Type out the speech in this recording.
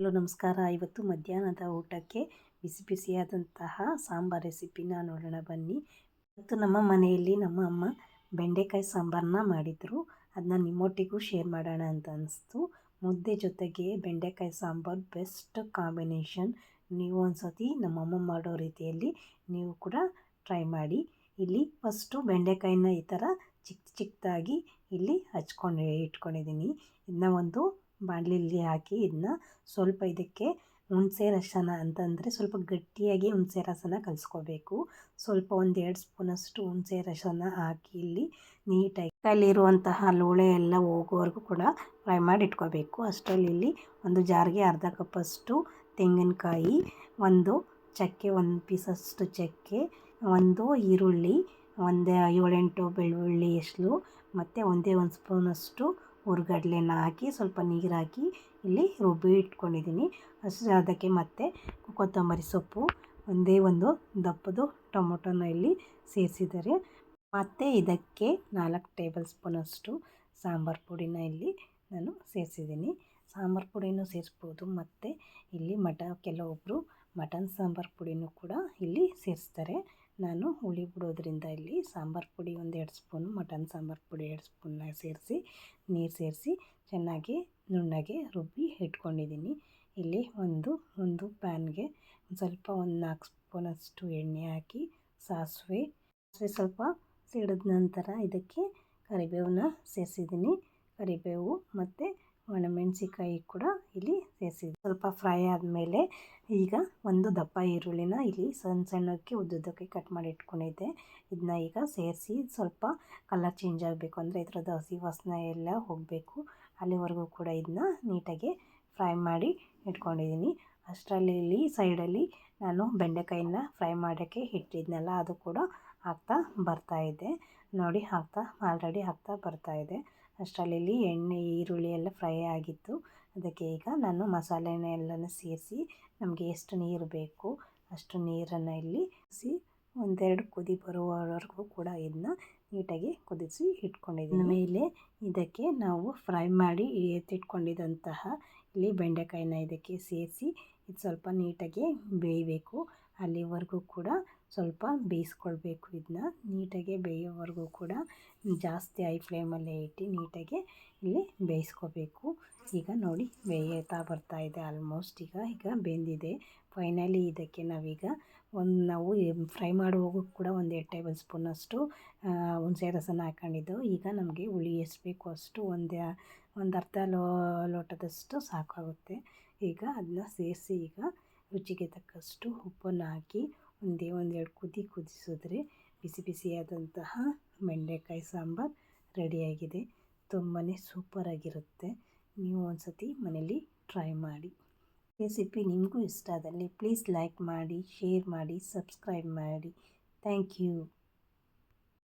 Hello, ನಮಸ್ಕಾರ. ಇವತ್ತು ಮಧ್ಯಾಹ್ನದ ಊಟಕ್ಕೆ ಬಿಸಿ ಬಿಸಿಯಾದಂತಹ ಸಾಂಬಾರ್ ರೆಸಿಪಿನ ನೋಡೋಣ ಬನ್ನಿ. ಇವತ್ತು ನಮ್ಮ ಮನೆಯಲ್ಲಿ ನಮ್ಮ ಅಮ್ಮ ಬೆಂಡೆಕಾಯಿ ಸಾಂಬಾರನ್ನ ಮಾಡಿದರು. ಅದನ್ನ ನಿಮ್ಮೊಟ್ಟಿಗೂ ಶೇರ್ ಮಾಡೋಣ ಅಂತ ಅನಿಸ್ತು. ಮುದ್ದೆ ಜೊತೆಗೆ ಬೆಂಡೆಕಾಯಿ ಸಾಂಬಾರು ಬೆಸ್ಟ್ ಕಾಂಬಿನೇಷನ್. ನೀವು ಒಂದ್ಸತಿ ನಮ್ಮಮ್ಮ ಮಾಡೋ ರೀತಿಯಲ್ಲಿ ನೀವು ಕೂಡ ಟ್ರೈ ಮಾಡಿ. ಇಲ್ಲಿ ಫಸ್ಟು ಬೆಂಡೆಕಾಯಿನ ಈ ಥರ ಚಿಕ್ಕ ಚಿಕ್ಕದಾಗಿ ಇಲ್ಲಿ ಹಚ್ಕೊಂಡು ಇಟ್ಕೊಂಡಿದ್ದೀನಿ. ಇದನ್ನ ಒಂದು ಬಾಣಲಿಲಿ ಹಾಕಿ ಇದನ್ನ ಸ್ವಲ್ಪ ಇದಕ್ಕೆ ಹುಣಸೆ ರಸನ ಅಂತಂದರೆ ಸ್ವಲ್ಪ ಗಟ್ಟಿಯಾಗಿ ಹುಣಸೆ ರಸನ ಕಲಿಸ್ಕೋಬೇಕು. ಸ್ವಲ್ಪ ಒಂದು ಎರಡು ಸ್ಪೂನಷ್ಟು ಹುಣಸೆ ರಸನ ಹಾಕಿ ಇಲ್ಲಿ ನೀಟಾಗಿ ಕೈಲಿರುವಂತಹ ಲೋಳೆ ಎಲ್ಲ ಹೋಗೋವರೆಗೂ ಕೂಡ ಫ್ರೈ ಮಾಡಿ ಇಟ್ಕೋಬೇಕು ಅಷ್ಟರಲ್ಲಿ ಇಲ್ಲಿ ಒಂದು ಜಾರಿಗೆ ಅರ್ಧ ಕಪ್ಪಷ್ಟು ತೆಂಗಿನಕಾಯಿ, ಒಂದು ಚಕ್ಕೆ, ಒಂದು ಪೀಸಷ್ಟು ಚಕ್ಕೆ, ಒಂದು ಈರುಳ್ಳಿ, ಒಂದು ಏಳೆಂಟು ಬೆಳ್ಳುಳ್ಳಿ ಎಷ್ಟು ಮತ್ತು ಒಂದೇ ಒಂದು ಸ್ಪೂನಷ್ಟು ಹುರ್ಗಡ್ಲೆನ ಹಾಕಿ ಸ್ವಲ್ಪ ನೀರು ಹಾಕಿ ಇಲ್ಲಿ ರುಬ್ಬಿ ಇಟ್ಕೊಂಡಿದ್ದೀನಿ ಅಷ್ಟು ಅದಕ್ಕೆ ಮತ್ತೆ ಕೊತ್ತಂಬರಿ ಸೊಪ್ಪು, ಒಂದೇ ಒಂದು ದಪ್ಪದು ಟೊಮೊಟೊನ ಇಲ್ಲಿ ಸೇರಿಸಿದ್ದಾರೆ. ಮತ್ತು ಇದಕ್ಕೆ ನಾಲ್ಕು ಟೇಬಲ್ ಸ್ಪೂನಷ್ಟು ಸಾಂಬಾರು ಪುಡಿನ ಇಲ್ಲಿ ನಾನು ಸೇರಿಸಿದ್ದೀನಿ. ಸಾಂಬಾರು ಪುಡಿನೂ ಸೇರಿಸ್ಬೋದು, ಮತ್ತು ಇಲ್ಲಿ ಮಠ ಕೆಲವೊಬ್ಬರು ಮಟನ್ ಸಾಂಬಾರು ಪುಡಿನೂ ಕೂಡ ಇಲ್ಲಿ ಸೇರಿಸ್ತಾರೆ. ನಾನು ಹುಳಿ ಬಿಡೋದ್ರಿಂದ ಇಲ್ಲಿ ಸಾಂಬಾರು ಪುಡಿ ಒಂದು ಎರಡು ಸ್ಪೂನು, ಮಟನ್ ಸಾಂಬಾರು ಪುಡಿ ಎರಡು ಸ್ಪೂನ್ನ ಸೇರಿಸಿ, ನೀರು ಸೇರಿಸಿ ಚೆನ್ನಾಗಿ ನುಣ್ಣಗೆ ರುಬ್ಬಿ ಇಟ್ಕೊಂಡಿದ್ದೀನಿ. ಇಲ್ಲಿ ಒಂದು ಒಂದು ಪ್ಯಾನ್ಗೆ ಸ್ವಲ್ಪ ಒಂದು ನಾಲ್ಕು ಸ್ಪೂನಷ್ಟು ಎಣ್ಣೆ ಹಾಕಿ, ಸಾಸಿವೆ ಸಾಸಿವೆ ಸ್ವಲ್ಪ ಸಿಡಿದ ನಂತರ ಇದಕ್ಕೆ ಕರಿಬೇವನ್ನ ಸೇರಿಸಿದ್ದೀನಿ. ಕರಿಬೇವು ಮತ್ತು ಒಣಮೆಣಸಿಕಾಯಿ ಕೂಡ ಇಲ್ಲಿ ಸೇರಿಸಿದ್ದೀನಿ ಸ್ವಲ್ಪ ಫ್ರೈ ಆದಮೇಲೆ ಈಗ ಒಂದು ದಪ್ಪ ಈರುಳ್ಳಿನ ಇಲ್ಲಿ ಸಣ್ಣ ಸಣ್ಣಕ್ಕೆ ಉದ್ದುದ್ದಕ್ಕೆ ಕಟ್ ಮಾಡಿ ಇಟ್ಕೊಂಡಿದ್ದೆ. ಇದನ್ನ ಈಗ ಸೇರಿಸಿ ಸ್ವಲ್ಪ ಕಲರ್ ಚೇಂಜ್ ಆಗಬೇಕು. ಅಂದರೆ ಇದರದ್ದು ಹಸಿ ವಾಸನೆ ಎಲ್ಲ ಹೋಗಬೇಕು. ಅಲ್ಲಿವರೆಗೂ ಕೂಡ ಇದನ್ನ ನೀಟಾಗಿ ಫ್ರೈ ಮಾಡಿ ಇಟ್ಕೊಂಡಿದ್ದೀನಿ. ಅಷ್ಟರಲ್ಲಿ ಇಲ್ಲಿ ಸೈಡಲ್ಲಿ ನಾನು ಬೆಂಡೆಕಾಯಿನ ಫ್ರೈ ಮಾಡೋಕ್ಕೆ ಇಟ್ಟಿದ್ನಲ್ಲ, ಅದು ಕೂಡ ಹಾಕ್ತಾ ಇದೆ. ನೋಡಿ, ಹಾಕ್ತಾ, ಆಲ್ರೆಡಿ ಹಾಕ್ತಾ ಬರ್ತಾಯಿದೆ ಅಷ್ಟರಲ್ಲಿ ಎಣ್ಣೆ, ಈರುಳ್ಳಿ ಎಲ್ಲ ಫ್ರೈ ಆಗಿತ್ತು. ಅದಕ್ಕೆ ಈಗ ನಾನು ಮಸಾಲೆನ ಎಲ್ಲನೂ ಸೇರಿಸಿ ನಮಗೆ ಎಷ್ಟು ನೀರು ಬೇಕು ಅಷ್ಟು ನೀರನ್ನು ಇಲ್ಲಿ ಸಿ, ಒಂದೆರಡು ಕುದಿ ಬರುವವರೆಗೂ ಕೂಡ ಇದನ್ನ ನೀಟಾಗಿ ಕುದಿಸಿ ಇಟ್ಕೊಂಡಿದ್ದೀನಿ. ಮೇಲೆ ಇದಕ್ಕೆ ನಾವು ಫ್ರೈ ಮಾಡಿ ಎತ್ತಿಟ್ಕೊಂಡಿದ್ದಂತಹ ಇಲ್ಲಿ ಬೆಂಡೆಕಾಯಿನ ಇದಕ್ಕೆ ಸೇರಿಸಿ ಇದು ಸ್ವಲ್ಪ ನೀಟಾಗಿ ಬೇಯಬೇಕು. ಅಲ್ಲಿವರೆಗೂ ಕೂಡ ಸ್ವಲ್ಪ ಬೇಯಿಸ್ಕೊಳ್ಬೇಕು ಇದನ್ನ ನೀಟಾಗಿ ಬೇಯೋವರೆಗೂ ಕೂಡ ಜಾಸ್ತಿ ಹೈ ಫ್ಲೇಮಲ್ಲೇ ಇಟ್ಟು ನೀಟಾಗಿ ಇಲ್ಲಿ ಬೇಯಿಸ್ಕೋಬೇಕು. ಈಗ ನೋಡಿ ಬೇಯ್ತಾ ಬರ್ತಾ ಇದೆ ಆಲ್ಮೋಸ್ಟ್ ಈಗ ಈಗ ಬೆಂದಿದೆ. ಫೈನಲಿ ಇದಕ್ಕೆ ನಾವೀಗ ಒಂದು, ನಾವು ಫ್ರೈ ಮಾಡುವಾಗ ಕೂಡ ಒಂದು ಎರಡು ಟೇಬಲ್ ಸ್ಪೂನಷ್ಟು ಹುಣಸೆ ರಸನ ಹಾಕ್ಕೊಂಡಿದ್ದು ಈಗ ನಮಗೆ ಹುಳಿ ಎಷ್ಟು ಬೇಕು ಅಷ್ಟು ಒಂದು ಒಂದು ಅರ್ಧ ಲೋ, ಲೋಟದಷ್ಟು ಸಾಕಾಗುತ್ತೆ. ಈಗ ಅದನ್ನ ಸೇರಿಸಿ ಈಗ ರುಚಿಗೆ ತಕ್ಕಷ್ಟು ಉಪ್ಪನ್ನು ಹಾಕಿ ಒಂದೇ ಒಂದೆರಡು ಕುದಿ ಕುದಿಸಿದ್ರೆ ಬಿಸಿ ಬಿಸಿಯಾದಂತಹ ಬೆಂಡೆಕಾಯಿ ಸಾಂಬಾರು ರೆಡಿಯಾಗಿದೆ. ತುಂಬಾ ಸೂಪರಾಗಿರುತ್ತೆ ನೀವು ಒಂದು ಸತಿ ಮನೇಲಿ ಟ್ರೈ ಮಾಡಿ. ರೆಸಿಪಿ ನಿಮಗೂ ಇಷ್ಟ ಆದಲ್ಲಿ ಪ್ಲೀಸ್ ಲೈಕ್ ಮಾಡಿ ಶೇರ್ ಮಾಡಿ ಸಬ್ಸ್ಕ್ರೈಬ್ ಮಾಡಿ. Thank you